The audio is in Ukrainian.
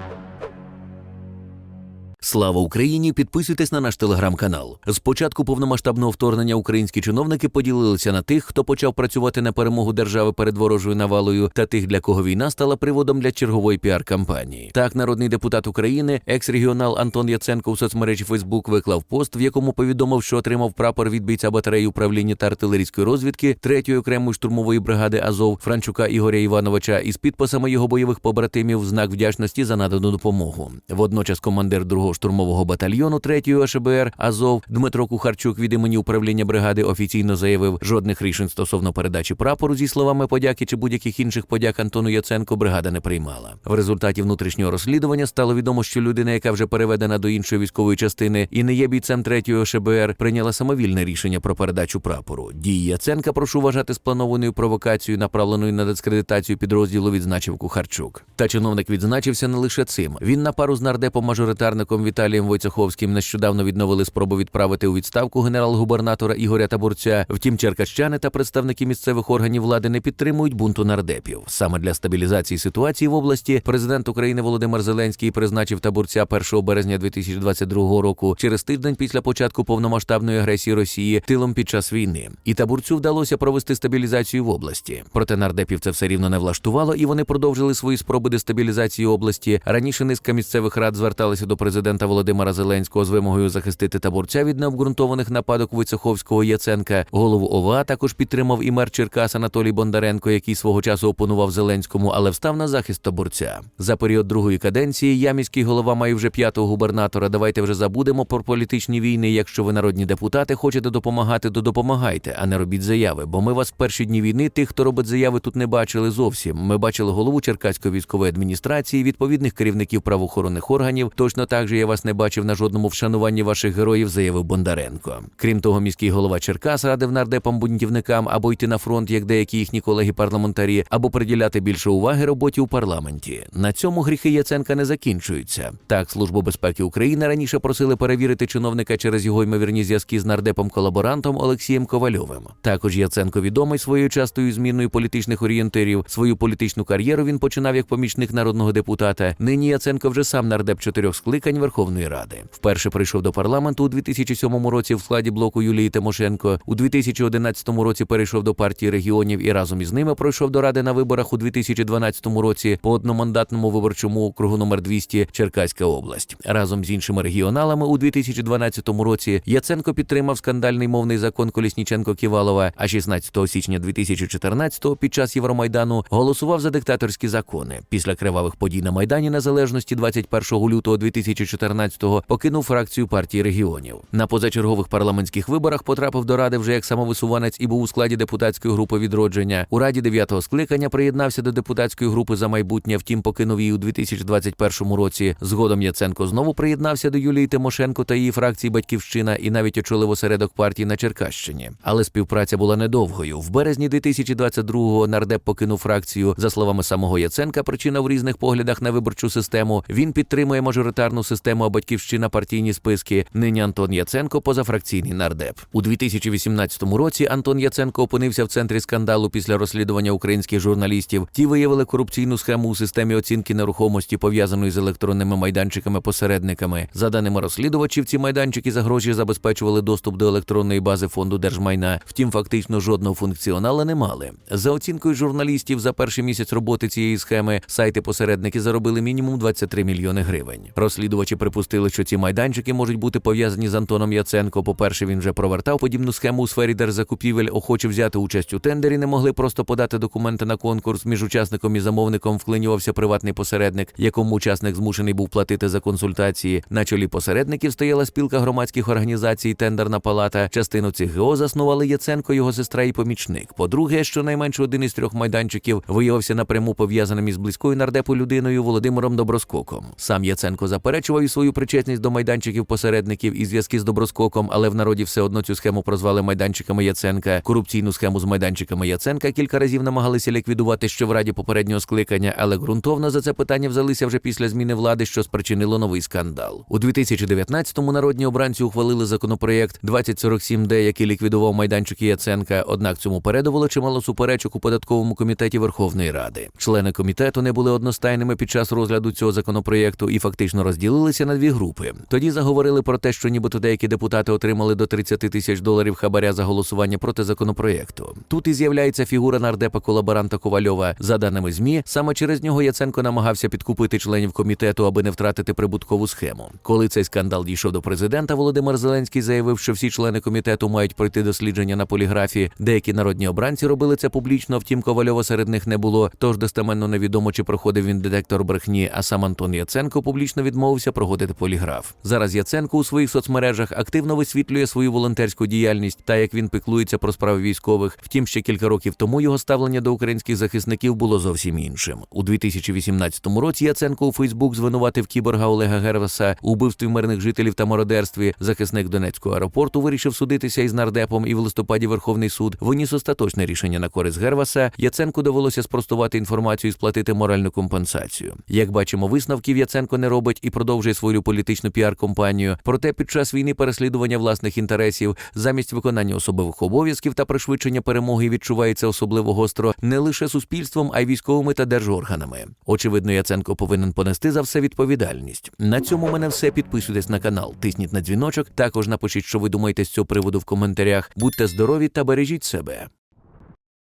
you Слава Україні! Підписуйтесь на наш телеграм-канал. З початку повномасштабного вторгнення українські чиновники поділилися на тих, хто почав працювати на перемогу держави перед ворожою навалою, та тих, для кого війна стала приводом для чергової піар-кампанії. Так, народний депутат України, екс-регіонал Антон Яценко у соцмережі Фейсбук виклав пост, в якому повідомив, що отримав прапор від бійця батареї управління та артилерійської розвідки 3-ї окремої штурмової бригади Азов Франчука Ігоря Івановича із підписами його бойових побратимів знак вдячності за надану допомогу. Водночас командир другого штурмового батальйону 3-ї ОШБР Азов Дмитро Кухарчук від імені управління бригади офіційно заявив, жодних рішень стосовно передачі прапору зі словами подяки чи будь-яких інших подяк Антону Яценко бригада не приймала. В результаті внутрішнього розслідування стало відомо, що людина, яка вже переведена до іншої військової частини і не є бійцем 3-ї ОШБР, прийняла самовільне рішення про передачу прапору. Дії Яценка прошу вважати спланованою провокацією, направленою на дискредитацію підрозділу, відзначив Кухарчук. Та чиновник відзначився не лише цим. Він на пару з нардепом-мажоритарником Віталієм Войцеховським нещодавно відновили спробу відправити у відставку генерал-губернатора Ігоря Табурця. Втім, черкащани та представники місцевих органів влади не підтримують бунту нардепів. Саме для стабілізації ситуації в області президент України Володимир Зеленський призначив табурця 1 березня 2022 року через тиждень після початку повномасштабної агресії Росії тилом під час війни. І табурцю вдалося провести стабілізацію в області. Проте нардепів це все рівно не влаштувало, і вони продовжили свої спроби дестабілізації області. Раніше низка місцевих рад зверталися до президента Володимира Зеленського з вимогою захистити таборця від необґрунтованих нападок Войцеховського Яценка. Голову ОВА також підтримав і мер Черкас Анатолій Бондаренко, який свого часу опонував Зеленському, але встав на захист таборця. За період другої каденції я міський голова має вже п'ятого губернатора. Давайте вже забудемо про політичні війни. Якщо ви народні депутати хочете допомагати, то допомагайте, а не робіть заяви. Бо ми вас в перші дні війни, тих, хто робить заяви, тут не бачили зовсім. Ми бачили голову Черкаської військової адміністрації, відповідних керівників правоохоронних органів. Точно так же я вас не бачив на жодному вшануванні ваших героїв, заявив Бондаренко. Крім того, міський голова Черкас радив нардепам бунтівникам або йти на фронт, як деякі їхні колеги-парламентарі, або приділяти більше уваги роботі у парламенті. На цьому гріхи Яценка не закінчуються. Так, службу безпеки України раніше просили перевірити чиновника через його ймовірні зв'язки з нардепом-колаборантом Олексієм Ковальовим. Також Яценко відомий своєю частою зміною політичних орієнтирів. Свою політичну кар'єру він починав як помічник народного депутата. Нині Яценко вже сам нардеп чотирьох скликань Верховної Ради. Вперше прийшов до парламенту у 2007 році в складі блоку Юлії Тимошенко. У 2011 році перейшов до партії регіонів і разом із ними пройшов до ради на виборах у 2012 році по одномандатному виборчому округу номер 200 Черкаська область. Разом з іншими регіоналами у 2012 році Яценко підтримав скандальний мовний закон Колісніченко Ківалова. А 16 січня 2014 під час Євромайдану голосував за диктаторські закони. Після кривавих подій на майдані Незалежності 21 лютого 2014-го покинув фракцію партії регіонів. На позачергових парламентських виборах потрапив до ради вже як самовисуванець і був у складі депутатської групи відродження. У раді дев'ятого скликання приєднався до депутатської групи за майбутнє. Втім, покинув її у 2021 році. Згодом Яценко знову приєднався до Юлії Тимошенко та її фракції Батьківщина і навіть очолив осередок партії на Черкащині. Але співпраця була недовгою. В березні 2022-го нардеп покинув фракцію. За словами самого Яценка, причина в різних поглядах на виборчу систему. Він підтримує мажоритарну систему, а батьківщина партійні списки. Нині Антон Яценко позафракційний нардеп. У 2018 році Антон Яценко опинився в центрі скандалу після розслідування українських журналістів. Ті виявили корупційну схему у системі оцінки нерухомості, пов'язаної з електронними майданчиками-посередниками. За даними розслідувачів, ці майданчики за гроші забезпечували доступ до електронної бази фонду держмайна. Втім, фактично жодного функціонала не мали. За оцінкою журналістів, за перший місяць роботи цієї схеми сайти-посередники заробили мінімум 23 мільйони гривень. Розслідувачі припустили, що ці майданчики можуть бути пов'язані з Антоном Яценко. По-перше, він вже провертав подібну схему у сфері держзакупівель. Охоче взяти участь у тендері, не могли просто подати документи на конкурс. Між учасником і замовником вклинювався приватний посередник, якому учасник змушений був платити за консультації. На чолі посередників стояла спілка громадських організацій Тендерна палата. Частину цих ГО заснували Яценко, його сестра і помічник. По-друге, щонайменше один із трьох майданчиків виявився напряму пов'язаним із близькою нардепу людиною Володимиром Доброскоком. Сам Яценко заперечував, і свою причетність до майданчиків посередників і зв'язки з доброскоком, але в народі все одно цю схему прозвали майданчиками Яценка. Корупційну схему з майданчиками Яценка кілька разів намагалися ліквідувати ще в раді попереднього скликання, але ґрунтовно за це питання взялися вже після зміни влади, що спричинило новий скандал. У 2019-му народні обранці ухвалили законопроєкт 2047Д, який ліквідував майданчики Яценка. Однак цьому передувало чимало суперечок у податковому комітеті Верховної Ради. Члени комітету не були одностайними під час розгляду цього законопроєкту і фактично розділилися на дві групи. Тоді заговорили про те, що нібито деякі депутати отримали до 30 тисяч доларів хабаря за голосування проти законопроєкту. Тут і з'являється фігура нардепа колаборанта Ковальова. За даними змі, саме через нього Яценко намагався підкупити членів комітету, аби не втратити прибуткову схему. Коли цей скандал дійшов до президента, Володимир Зеленський заявив, що всі члени комітету мають пройти дослідження на поліграфі. Деякі народні обранці робили це публічно, втім Ковальова серед них не було. Тож достеменно невідомо, чи проходив він детектор брехні. А сам Антон Яценко публічно відмовився проходити поліграф. Зараз Яценко у своїх соцмережах активно висвітлює свою волонтерську діяльність та як він піклується про справи військових. Втім, ще кілька років тому його ставлення до українських захисників було зовсім іншим. У 2018 році Яценко у Фейсбук звинуватив кіборга Олега Герваса у вбивстві мирних жителів та мародерстві. Захисник Донецького аеропорту вирішив судитися із нардепом, і в листопаді Верховний суд виніс остаточне рішення на користь Герваса. Яценку довелося спростувати інформацію і сплатити моральну компенсацію. Як бачимо, висновків Яценко не робить і продовжує свою політичну піар-компанію. Проте під час війни переслідування власних інтересів замість виконання особливих обов'язків та пришвидшення перемоги відчувається особливо гостро не лише суспільством, а й військовими та держорганами. Очевидно, Яценко повинен понести за все відповідальність. На цьому мене все. Підписуйтесь на канал, тисніть на дзвіночок. Також напишіть, що ви думаєте з цього приводу в коментарях. Будьте здорові та бережіть себе.